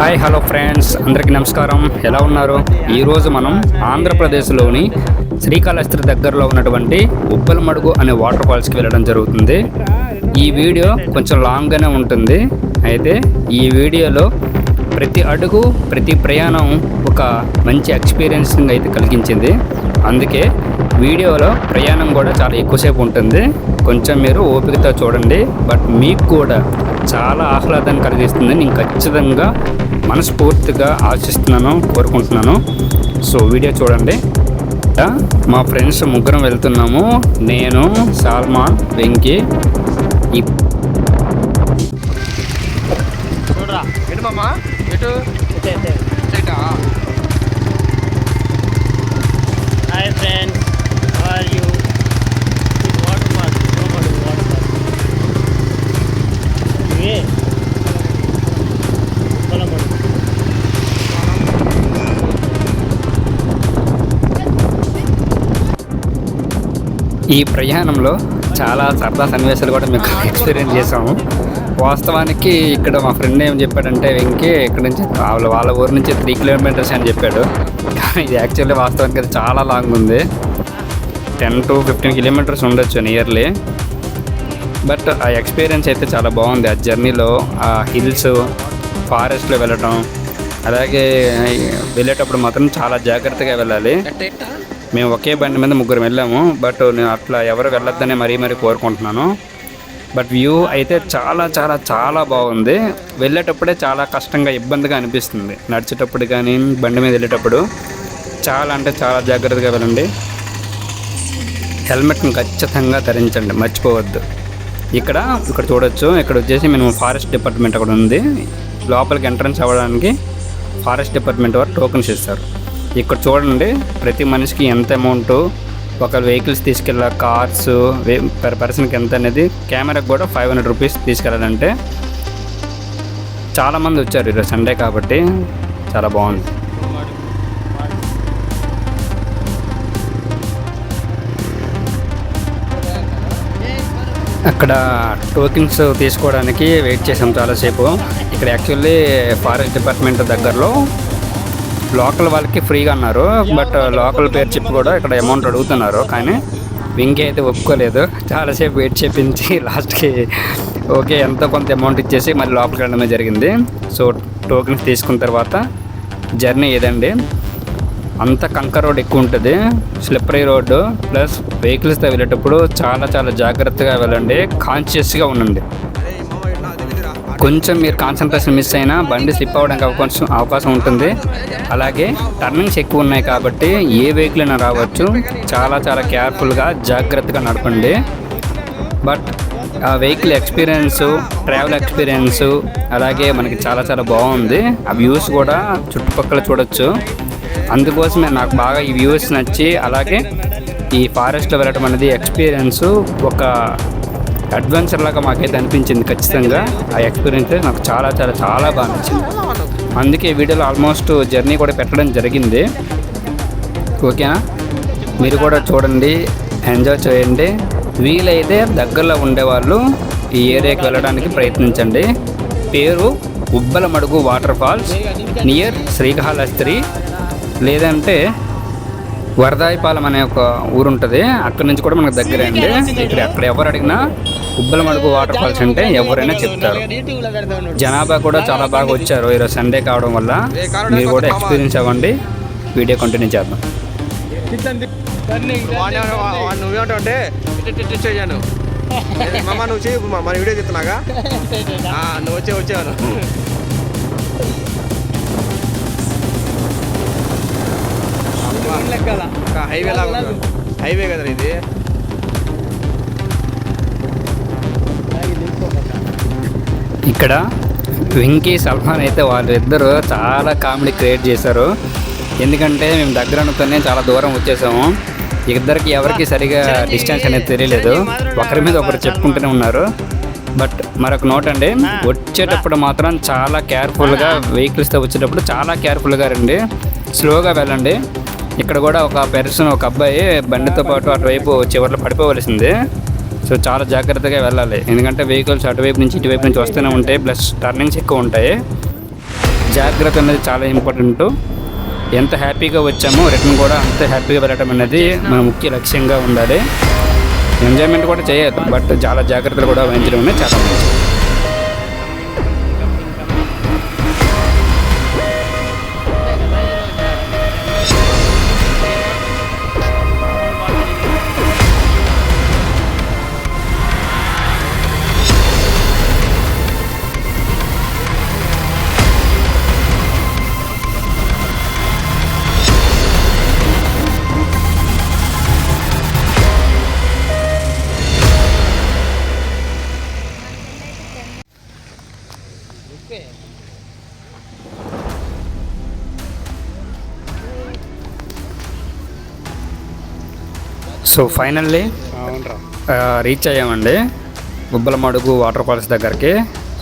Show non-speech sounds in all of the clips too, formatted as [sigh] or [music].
Hi hello friends. అందరికీ నమస్కారం. ఎలా ఉన్నారు? ఈరోజు మనం ఆంధ్రప్రదేశ్లోని శ్రీకాళహస్తి దగ్గరలో ఉన్నటువంటి ఉబ్బలమడుగు అనే వాటర్ ఫాల్స్కి వెళ్ళడం జరుగుతుంది. ఈ వీడియో కొంచెం లాంగ్గానే ఉంటుంది. అయితే ఈ వీడియోలో ప్రతి అడుగు ప్రతి ప్రయాణం ఒక మంచి ఎక్స్పీరియన్స్ అయితే కలిగించింది. అందుకే వీడియోలో ప్రయాణం కూడా చాలా ఎక్కువసేపు ఉంటుంది. కొంచెం మీరు ఓపికతో చూడండి. బట్ మీకు కూడా చాలా ఆహ్లాదాన్ని కలిగిస్తుంది నేను ఖచ్చితంగా మనస్ఫూర్తిగా ఆశిస్తున్నాను కోరుకుంటున్నాను. సో వీడియో చూడండి. మా ఫ్రెండ్స్ ముగ్గురం వెళ్తున్నాము. నేను సాల్మాన్ వెంకీ. చూడరా. ఎటు ఈ ప్రయాణంలో చాలా సరదా సన్నివేశాలు కూడా మేము [laughs] ఎక్స్పీరియన్స్ చేసాము వాస్తవానికి ఇక్కడ మా ఫ్రెండ్ ఏం చెప్పాడంటే వెంకీ ఇక్కడ నుంచి వాళ్ళ వాళ్ళ ఊరు నుంచి త్రీ కిలోమీటర్స్ అని చెప్పాడు. కానీ ఇది యాక్చువల్లీ వాస్తవానికి అది చాలా లాంగ్ ఉంది. టెన్ టు ఫిఫ్టీన్ కిలోమీటర్స్ ఉండొచ్చు నియర్లీ బట్ ఆ ఎక్స్పీరియన్స్ అయితే చాలా బాగుంది. ఆ జర్నీలో ఆ హిల్స్ ఫారెస్ట్లో వెళ్ళటం అలాగే వెళ్ళేటప్పుడు మాత్రం చాలా జాగ్రత్తగా వెళ్ళాలి. మేము ఒకే బండి మీద ముగ్గురు వెళ్ళాము. బట్ నేను అట్లా ఎవరు వెళ్ళొద్దనే మరీ మరీ కోరుకుంటున్నాను. బట్ వ్యూ అయితే చాలా చాలా చాలా బాగుంది. వెళ్ళేటప్పుడే చాలా కష్టంగా ఇబ్బందిగా అనిపిస్తుంది. నడిచేటప్పుడు కానీ బండి మీద వెళ్ళేటప్పుడు చాలా అంటే చాలా జాగ్రత్తగా వెళ్ళండి. హెల్మెట్ని ఖచ్చితంగా ధరించండి. మర్చిపోవద్దు. ఇక్కడ ఇక్కడ చూడొచ్చు. ఇక్కడ వచ్చేసి మేము ఫారెస్ట్ డిపార్ట్మెంట్ అక్కడ ఉంది. లోపలికి ఎంట్రన్స్ అవ్వడానికి ఫారెస్ట్ డిపార్ట్మెంట్ వారు టోకెన్స్ ఇస్తారు. ఇక్కడ చూడండి ప్రతి మనిషికి ఎంత అమౌంట్ ఒక వెహికల్స్ తీసుకెళ్ళ కార్స్ పర్ పర్సన్కి ఎంత అనేది కెమెరాకి కూడా ఫైవ్ హండ్రెడ్ రూపీస్ తీసుకెళ్ళాలంటే చాలామంది వచ్చారు ఈరోజు సండే కాబట్టి చాలా బాగుంది. అక్కడ టోకెన్స్ తీసుకోవడానికి వెయిట్ చేసాం చాలాసేపు. ఇక్కడ యాక్చువల్లీ ఫారెస్ట్ డిపార్ట్మెంట్ దగ్గరలో లోకల్ వాళ్ళకి ఫ్రీగా అన్నారు. బట్ లోకల్ పేరు చెప్పి కూడా ఇక్కడ అమౌంట్ అడుగుతున్నారు. కానీ వెంకీ అయితే ఒప్పుకోలేదు చాలాసేపు వెయిట్ చేపించి [laughs] లాస్ట్కి ఓకే ఎంతో కొంత అమౌంట్ ఇచ్చేసి మళ్ళీ లోపలికి వెళ్ళడమే జరిగింది. సో టోకెన్స్ తీసుకున్న తర్వాత జర్నీ ఏదండి? అంత కంకర్ రోడ్ ఎక్కువ ఉంటుంది. స్లిప్పరీ రోడ్డు ప్లస్ వెహికల్స్తో వెళ్ళేటప్పుడు చాలా చాలా జాగ్రత్తగా వెళ్ళండి. కాన్షియస్గా ఉండండి. కొంచెం మీరు కాన్సన్ట్రేషన్ మిస్ అయినా బండి స్లిప్ అవ్వడానికి అవకాశం అవకాశం ఉంటుంది. అలాగే టర్నింగ్స్ ఎక్కువ ఉన్నాయి కాబట్టి ఏ వెహికల్ అయినా రావచ్చు. చాలా చాలా కేర్ఫుల్గా జాగ్రత్తగా నడపండి. బట్ ఆ వెహికల్ ఎక్స్పీరియన్స్ ట్రావెల్ ఎక్స్పీరియన్స్ అలాగే మనకి చాలా చాలా బాగుంది. ఆ వ్యూస్ కూడా చుట్టుపక్కల చూడొచ్చు. అందుకోసమే నాకు బాగా ఈ వ్యూస్ నచ్చి అలాగే ఈ ఫారెస్ట్లో వెళ్ళటం అనేది ఎక్స్పీరియన్స్ ఒక అడ్వెంచర్ లాగా మాకైతే అనిపించింది ఖచ్చితంగా. ఆ ఎక్స్పీరియన్స్ నాకు చాలా చాలా చాలా బాగా నచ్చింది. అందుకే వీడియోలో ఆల్మోస్ట్ జర్నీ కూడా పెట్టడం జరిగింది. ఓకేనా? మీరు కూడా చూడండి ఎంజాయ్ చేయండి. వీలైతే దగ్గరలో ఉండేవాళ్ళు ఈ ఏరియాకి వెళ్ళడానికి ప్రయత్నించండి. పేరు Ubbalamadugu water falls near Srikalahasti. లేదంటే వరదాయిపాలెం అనే ఒక ఊరు ఉంటుంది అక్కడ నుంచి కూడా మనకు దగ్గరే అండి. ఇక్కడ అక్కడ ఎవరు అడిగినా ఉబ్బలమడుగు వాటర్ ఫాల్స్ అంటే ఎవరైనా చెప్తారు. జనాభా కూడా చాలా బాగా వచ్చారు. ఈరోజు సండే కావడం వల్ల మీరు కూడా ఎక్స్పీరియన్స్ అవ్వండి. వీడియో కంటిన్యూ చేద్దాం. నువ్వేమంటావు అంటే చేయను మామ నువ్వు చేయి మన వీడియో చెప్తున్నాగా నువ్వు వచ్చే వచ్చాను హైవే లాగా. హైవే కదా ఇది? ఇక్కడ వెంకీ సల్మాన్ అయితే వాళ్ళిద్దరూ చాలా కామెడీ క్రియేట్ చేశారు. ఎందుకంటే మేము దగ్గర అనుకునే చాలా దూరం వచ్చేసాము. ఇద్దరికి ఎవరికి సరిగా డిస్టెన్స్ అనేది తెలియలేదు. ఒకరి మీద ఒకరు చెప్పుకుంటూనే ఉన్నారు. బట్ మరొక నోట్ అండి వచ్చేటప్పుడు మాత్రం చాలా కేర్ఫుల్గా వెహికల్స్తో వచ్చేటప్పుడు చాలా కేర్ఫుల్గా రండి. స్లోగా వెళ్ళండి. ఇక్కడ కూడా ఒక పెర్సన్ ఒక అబ్బాయి బండితో పాటు అటువైపు చివర్లో పడిపోవలసింది. సో చాలా జాగ్రత్తగా వెళ్ళాలి. ఎందుకంటే వెహికల్స్ అటువైపు నుంచి ఇటువైపు నుంచి వస్తూనే ఉంటాయి ప్లస్ టర్నింగ్స్ ఎక్కువ ఉంటాయి. జాగ్రత్త అనేది చాలా ఇంపార్టెంట్ ఎంత హ్యాపీగా వచ్చామో రిటర్న్ కూడా అంత హ్యాపీగా వెళ్ళటం అనేది మన ముఖ్య లక్ష్యంగా ఉండాలి. ఎంజాయ్మెంట్ కూడా చేయాలి బట్ చాలా జాగ్రత్తలు కూడా వహించడం అనేది చాలా మంచిది. సో ఫైనల్లీ రీచ్ అయ్యామండి. గుబ్బలమడుగు వాటర్ ఫాల్స్ దగ్గరికి.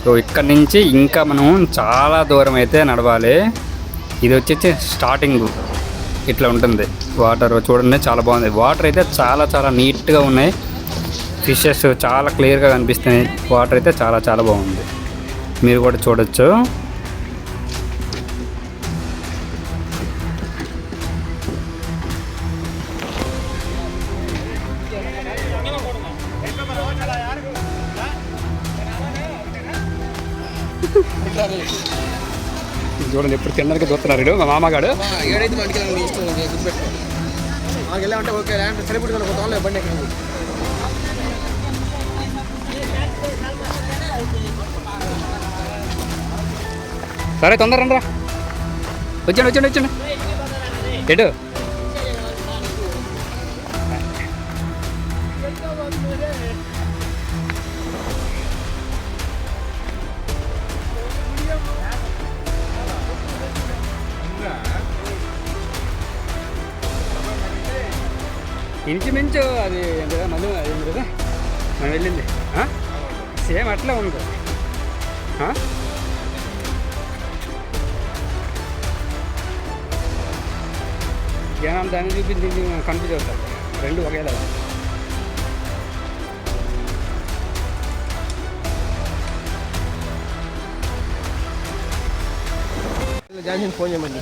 సో ఇక్కడ నుంచి ఇంకా మనం చాలా దూరం అయితే నడవాలి. ఇది వచ్చేసి స్టార్టింగ్ ఇట్లా ఉంటుంది. వాటర్ చూడండి చాలా బాగుంది. వాటర్ అయితే చాలా చాలా నీట్గా ఉన్నాయి. ఫిషెస్ చాలా క్లియర్గా కనిపిస్తున్నాయి. వాటర్ అయితే చాలా చాలా బాగుంది. మీరు కూడా చూడొచ్చు. తినడానికి చూస్తున్నారు వీడు, మా మామగాడు. ఏడైతే మనకి ఇష్టం మాకు వెళ్ళామంటే ఓకే లేదంటే సరిపడుకుని పోతాం బండి ఎక్కడ సరే తొందర రండిరా. వచ్చాడు వచ్చాడు వచ్చాడు ఎటు? ఇంచుమించు అది ఏంటో మనం అది కదా? మనం వెళ్ళింది. సేమ్ అట్లా ఉంది. ఆ? జనం దాన్ని చూపించి కన్ఫ్యూజ్ అవుతారు రెండు ఒకేలా జాన్సన్ ఫోన్ చేయమండి.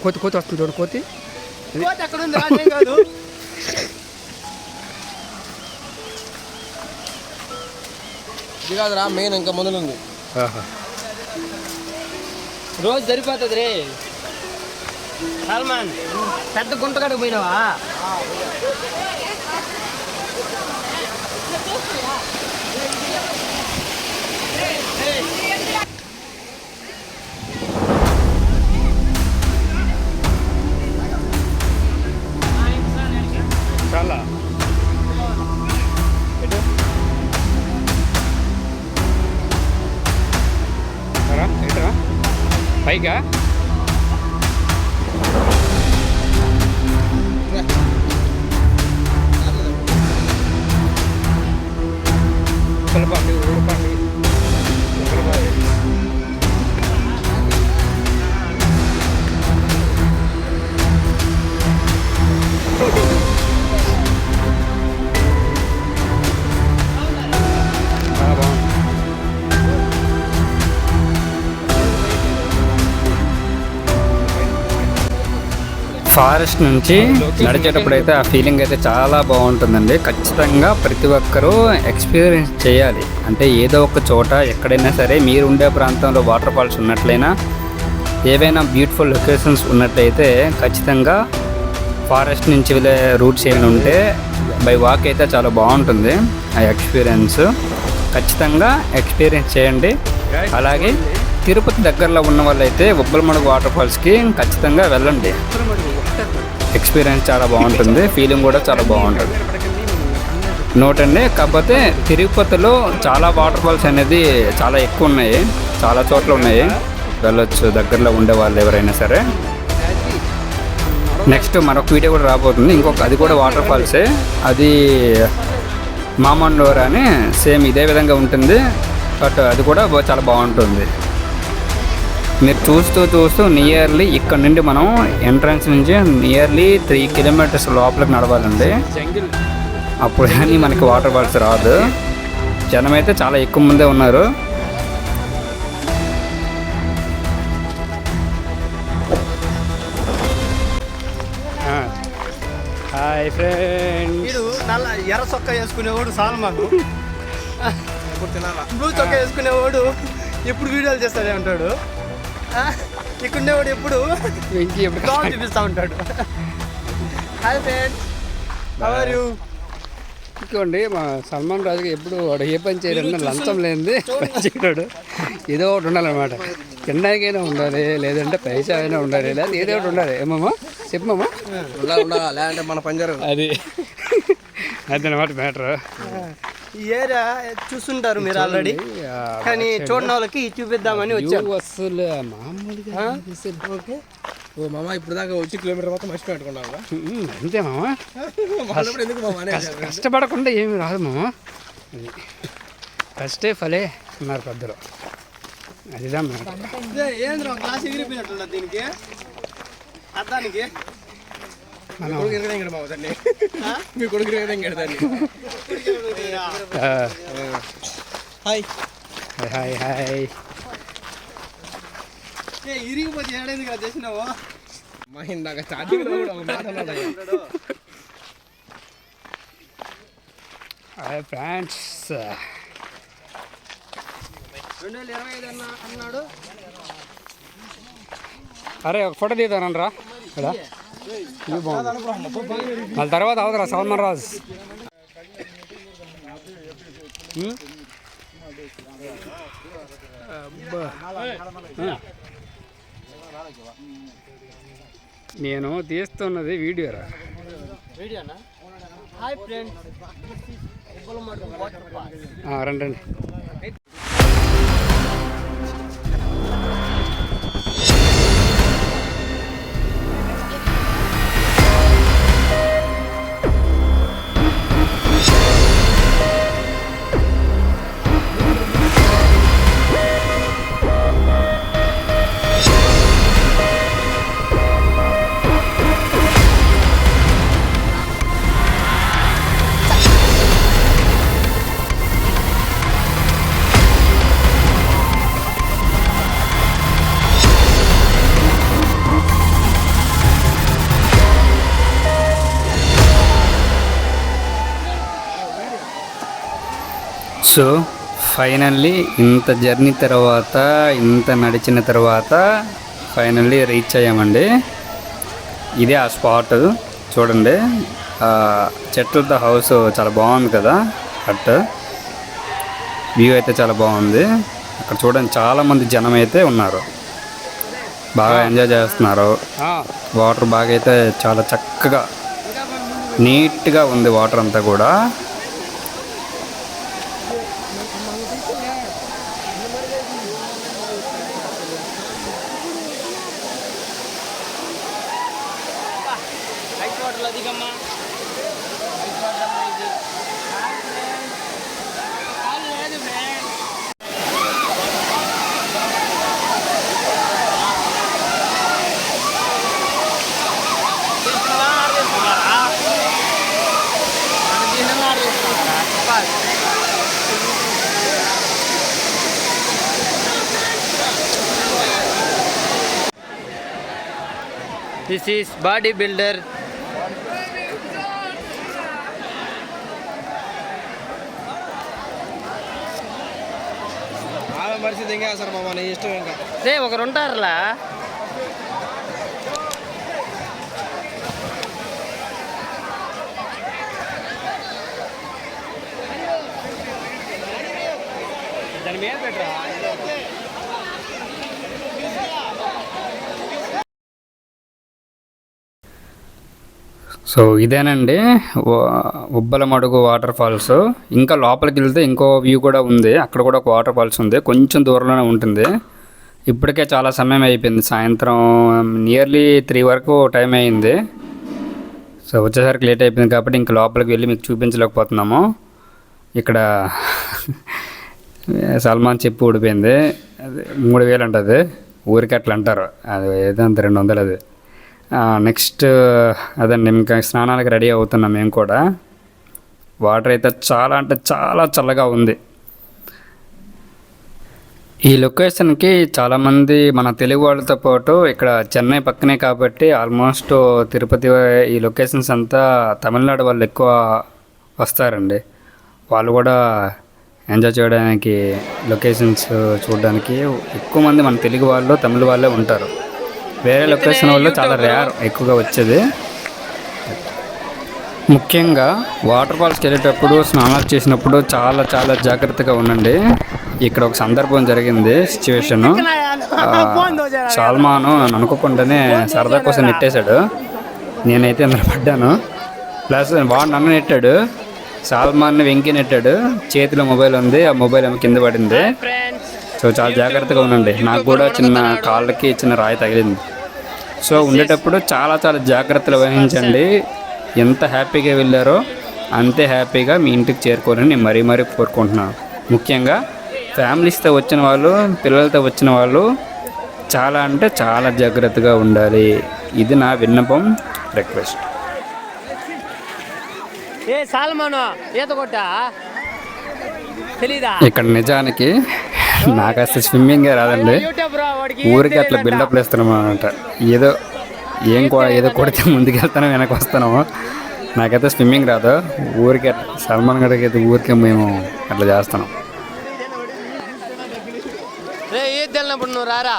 కోతి కోతి వస్తుంది చూడు కోతి. ఇది కాదురా మెయిన్ ఇంకా మొదలుంది ఆహా. రోజు సరిపోతుంది రే సల్మాన్ పెద్ద గుంట కాడికి పోయినావా? জায়গা ఫారెస్ట్ నుంచి నడిచేటప్పుడు అయితే ఆ ఫీలింగ్ అయితే చాలా బాగుంటుందండి. ఖచ్చితంగా ప్రతి ఒక్కరూ ఎక్స్పీరియన్స్ చేయాలి. అంటే ఏదో ఒక చోట ఎక్కడైనా సరే మీరు ఉండే ప్రాంతంలో వాటర్ ఫాల్స్ ఉన్నట్లయినా ఏవైనా బ్యూటిఫుల్ లొకేషన్స్ ఉన్నట్లయితే ఖచ్చితంగా ఫారెస్ట్ నుంచి వెళ్ళే రూట్స్ ఏమైనా ఉంటే బై వాక్ అయితే చాలా బాగుంటుంది ఆ ఎక్స్పీరియన్స్. ఖచ్చితంగా ఎక్స్పీరియన్స్ చేయండి. అలాగే తిరుపతి దగ్గరలో ఉన్న వాళ్ళైతే ఉబ్బలమడుగు వాటర్ ఫాల్స్కి ఖచ్చితంగా వెళ్ళండి. ఎక్స్పీరియన్స్ చాలా బాగుంటుంది. ఫీలింగ్ కూడా చాలా బాగుంటుంది. నోట్ అండి కాకపోతే తిరుపతిలో చాలా వాటర్ ఫాల్స్ అనేది చాలా ఎక్కువ ఉన్నాయి. చాలా చోట్ల ఉన్నాయి. వెళ్ళొచ్చు దగ్గరలో ఉండే వాళ్ళు ఎవరైనా సరే. నెక్స్ట్ మరొక వీడియో కూడా రాబోతుంది. ఇంకొక అది కూడా వాటర్ ఫాల్సే అది మామండోర్ అని సేమ్ ఇదే విధంగా ఉంటుంది. బట్ అది కూడా చాలా బాగుంటుంది. మీరు చూస్తూ చూస్తూ నియర్లీ ఇక్కడ నుండి మనం ఎంట్రన్స్ నుంచి నియర్లీ త్రీ కిలోమీటర్స్ లోపలికి నడవాలండి. అప్పుడు కానీ మనకి వాటర్ ఫాల్స్ రాదు. జనం అయితే చాలా ఎక్కువ మందే ఉన్నారు. Hi friends. వీడు నల్ల ఎర్ర చొక్కా వేసుకునేవాడు చాలా మాకు ఇప్పుడు తినాలా బ్లూ చొక్కా వేసుకునేవాడు. ఎప్పుడు వీడియోలు చేస్తాడే ఉంటాడు ఆ, ఇక్కడుండేవాడు ఎప్పుడు? వెంకీ ఎప్పుడు కాల్ చూపిస్తా ఉంటాడు. హాయ్ ఫ్రెండ్స్ యూ ఇంకోండి మా సల్మాన్ రాజుకి ఎప్పుడు వాడు ఏ పని చేయడం లంచం లేనిది పని చేయడాడు ఏదో ఒకటి ఉండాలన్నమాట. తినడానికైనా ఉండాలి లేదంటే పైసా అయినా ఉండాలి లేదా ఏదో ఒకటి ఉండాలి. ఏమమ్మా చెప్పమ్మా ఉండాలి ఉండాలి లేదంటే మన పని జరగదు. అది. అదనమాట మ్యాటర్. ఈ ఏరియా చూస్తుంటారు మీరు ఆల్రెడీ. కానీ చూడని వాళ్ళకి చూపిద్దామని వచ్చాను అసలు మామూలుగా ఓకే. ఓ మామ ఇప్పుడు దాకా వచ్చి కిలోమీటర్ మొత్తం మర్చిపోయి పెట్టుకున్నావు అంతే మామ. ఎందుకు మామ కష్టపడకుండా ఏమి రాదు మామ. కష్టే ఫలే అన్నారు పెద్దలు. అదిదా ఏంద్ర క్లాస్ ఎగిరిపోయినట్టుండ దీనికి? అర్థానికి మీ కొడుకు దాన్ని మీ కొడుకు ఎరగదేంగాడు దాన్ని హాయ్. Hi hi. ఇరిగిపోతే ఏడైంది కదా చేసినావు? మా ఇందాక ఆయన. హాయ్ ఫ్రెండ్స్ రెండు వేల ఇరవై ఐదు అన్న అన్నాడు అరే ఒక ఫోటో తీద్దానరా. ఇక్కడ. మళ్ళీ తర్వాత అవదరా సల్మాన్ రాజ్. నేను తీస్తున్నది వీడియో రా వీడియోనా? Hi friends. రండి. సో ఫైనల్లీ ఇంత జర్నీ తర్వాత ఇంత నడిచిన తర్వాత ఫైనల్లీ రీచ్ అయ్యామండి. ఇదే ఆ స్పాట్ చూడండి. చెట్లతో హౌస్ చాలా బాగుంది కదా హట్. వ్యూ అయితే చాలా బాగుంది. అక్కడ చూడండి చాలామంది జనం అయితే ఉన్నారు. బాగా ఎంజాయ్ చేస్తున్నారు. వాటర్ బాగా అయితే చాలా చక్కగా నీట్గా ఉంది వాటర్ అంతా కూడా. దిస్ ఈస్ బాడీ బిల్డర్ ఆమె పరిస్థితి ఇంకా సార్ మామ నీ ఇష్టం ఇంకా రే ఒకరు ఉంటారులా దాని మీద పెట్టరా సో ఇదేనండి. Ubbalamadugu water falls. ఇంకా లోపలికి వెళ్తే ఇంకో వ్యూ కూడా ఉంది. అక్కడ కూడా ఒక వాటర్ ఫాల్స్ ఉంది. కొంచెం దూరంలోనే ఉంటుంది. ఇప్పటికే చాలా సమయం అయిపోయింది. సాయంత్రం నియర్లీ త్రీ వరకు టైం అయింది. సో వచ్చేసరికి లేట్ అయిపోయింది కాబట్టి ఇంకా లోపలికి వెళ్ళి మీకు చూపించలేకపోతున్నాము. ఇక్కడ [laughs] సల్మాన్ చెప్పు ఊడిపోయింది. అది మూడు వేలు అంటది. ఊరికి అట్లా అంటారు అది ఏదంత రెండు వందలు అది. నెక్స్ట్ అదండి ఇంకా స్నానాలకు రెడీ అవుతున్నాం మేము కూడా. వాటర్ అయితే చాలా అంటే చాలా చల్లగా ఉంది. ఈ లొకేషన్కి చాలామంది మన తెలుగు వాళ్ళతో పాటు ఇక్కడ చెన్నై పక్కనే కాబట్టి ఆల్మోస్ట్ తిరుపతి ఈ లొకేషన్స్ అంతా తమిళనాడు వాళ్ళు ఎక్కువ వస్తారండి. వాళ్ళు కూడా ఎంజాయ్ చేయడానికి లొకేషన్స్ చూడడానికి ఎక్కువ మంది మన తెలుగు వాళ్ళు తమిళ వాళ్ళే ఉంటారు. వేరే లొకేషన్ వాళ్ళు చాలా రేర్ ఎక్కువగా వచ్చేది. ముఖ్యంగా వాటర్ ఫాల్స్కి వెళ్ళేటప్పుడు స్నానాలు చేసినప్పుడు చాలా చాలా జాగ్రత్తగా ఉండండి. ఇక్కడ ఒక సందర్భం జరిగింది సిచ్యువేషన్ [laughs] సాల్మాను అనుకోకుండానే సరదా కోసం నెట్టేశాడు. నేనైతే అందులో పడ్డాను. ప్లస్ వాడు నన్ను నెట్టాడు. సాల్మాన్ని వెంకి నెట్టాడు. చేతిలో మొబైల్ ఉంది ఆ మొబైల్ ఏమో కింద పడింది. సో చాలా జాగ్రత్తగా ఉండండి. నాకు కూడా చిన్న కాళ్ళకి చిన్న రాయి తగిలింది. సో ఉండేటప్పుడు చాలా చాలా జాగ్రత్తలు వహించండి. ఎంత హ్యాపీగా వెళ్ళారో అంతే హ్యాపీగా మీ ఇంటికి చేరుకోవాలని నేను మరీ మరీ కోరుకుంటున్నాను ముఖ్యంగా ఫ్యామిలీస్తో వచ్చిన వాళ్ళు పిల్లలతో వచ్చిన వాళ్ళు చాలా అంటే చాలా జాగ్రత్తగా ఉండాలి. ఇది నా విన్నపం రిక్వెస్ట్. ఇక్కడ నిజానికి నాకు అసలు స్విమ్మింగే రాదండి. ఊరికి అట్లా బిల్డప్ వేస్తున్నాం అనమాట ఏదో ఏం కూడా ఏదో కొడితే ముందుకెళ్తాను వెనక వెనక్కి వస్తాను. నాకైతే స్విమ్మింగ్ రాదు. ఊరికి అట్లా సల్మాన్ గడికి అయితే ఊరికే మేము అట్లా చేస్తున్నాం. రే ఈత నువ్వు రారా?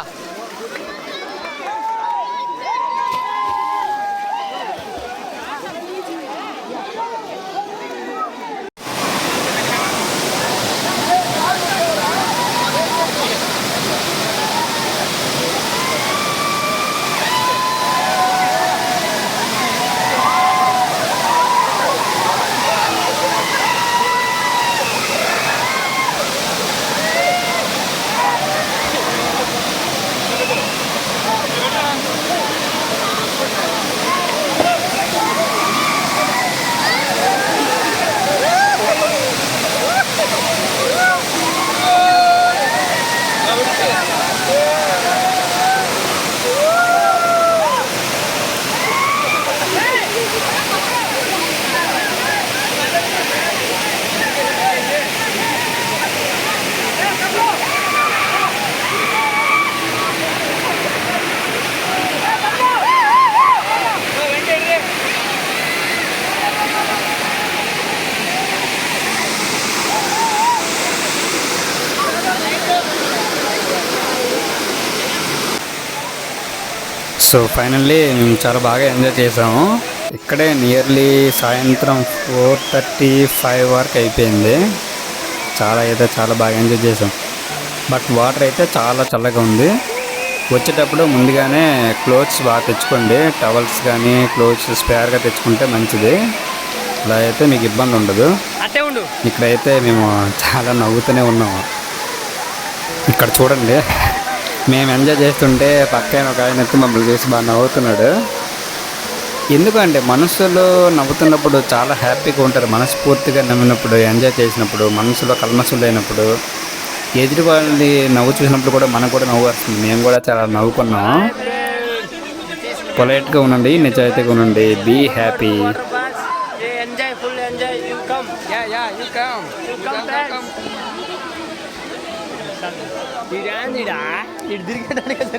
సో ఫైనల్లీ మేము చాలా బాగా ఎంజాయ్ చేసాము. ఇక్కడే నియర్లీ సాయంత్రం ఫోర్ థర్టీ ఫైవ్ వరకు అయిపోయింది. చాలా అయితే చాలా బాగా ఎంజాయ్ చేసాం. బట్ వాటర్ అయితే చాలా చల్లగా ఉంది. వచ్చేటప్పుడు ముందుగానే క్లోత్స్ బాగా తెచ్చుకోండి. టవల్స్ కానీ క్లోత్స్ స్పేర్గా తెచ్చుకుంటే మంచిది. అలా అయితే మీకు ఇబ్బంది ఉండదు. ఇక్కడైతే మేము చాలా నవ్వుతూనే ఉన్నాము. ఇక్కడ చూడండి. మేము ఎంజాయ్ చేస్తుంటే పక్కన ఒక ఆయన ఎత్తి మమ్మల్ని చూసి బాగా నవ్వుతున్నాడు. ఎందుకంటే మనసులో నవ్వుతున్నప్పుడు చాలా హ్యాపీగా ఉంటారు. మనస్ఫూర్తిగా నవ్వినప్పుడు ఎంజాయ్ చేసినప్పుడు మనసులో కల్మసులు లేనప్పుడు ఎదుటి వాళ్ళని నవ్వు చూసినప్పుడు కూడా మనకు కూడా నవ్వు వస్తుంది. మేము కూడా చాలా నవ్వుకున్నాము పొలైట్గా ఉండండి నిజాయితీగా ఉండండి. బీ హ్యాపీ ఎంజాయ్ দিদিকে দাঁড়িয়েছে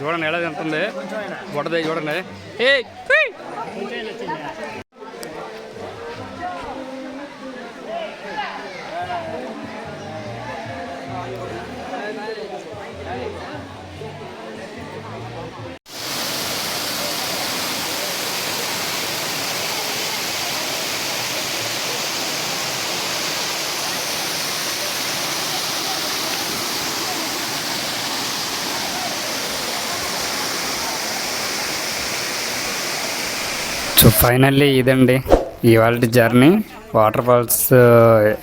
చూడండి ఎలా తింటుంది బుడద చూడండి. ఏ సో ఫైనల్లీ ఇదండి ఇవాళ జర్నీ. వాటర్ ఫాల్స్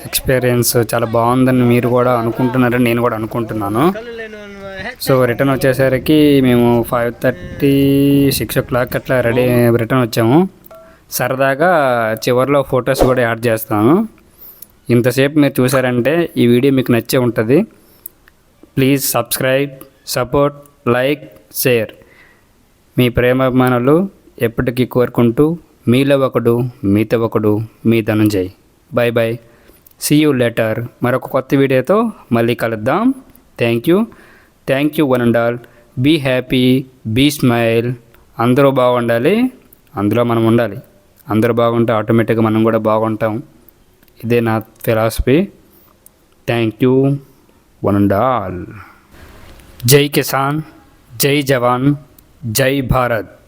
ఎక్స్పీరియన్స్ చాలా బాగుందని మీరు కూడా అనుకుంటున్నారని నేను కూడా అనుకుంటున్నాను. సో రిటర్న్ వచ్చేసరికి మేము five thirty six o'clock అట్లా రెడీ రిటర్న్ వచ్చాము. సరదాగా చివరిలో ఫొటోస్ కూడా యాడ్ చేస్తాను. ఇంతసేపు మీరు చూసారంటే ఈ వీడియో మీకు నచ్చే ఉంటుంది. Please subscribe support like share. మీ ప్రేమాభిమానులు ఎప్పటికీ కోరుకుంటూ మీలో ఒకడు మీతో ఒకడు మీ Dhananjay. Bye bye see you later మరొక కొత్త వీడియోతో మళ్ళీ కలుద్దాం. Thank you thank you one and all be happy be smile అందరూ బాగుండాలి అందులో మనం ఉండాలి. అందరూ బాగుంటే ఆటోమేటిక్గా మనం కూడా బాగుంటాం. ఇదే నా philosophy thank you one and all జై కిసాన్ జై జవాన్ జై భారత్.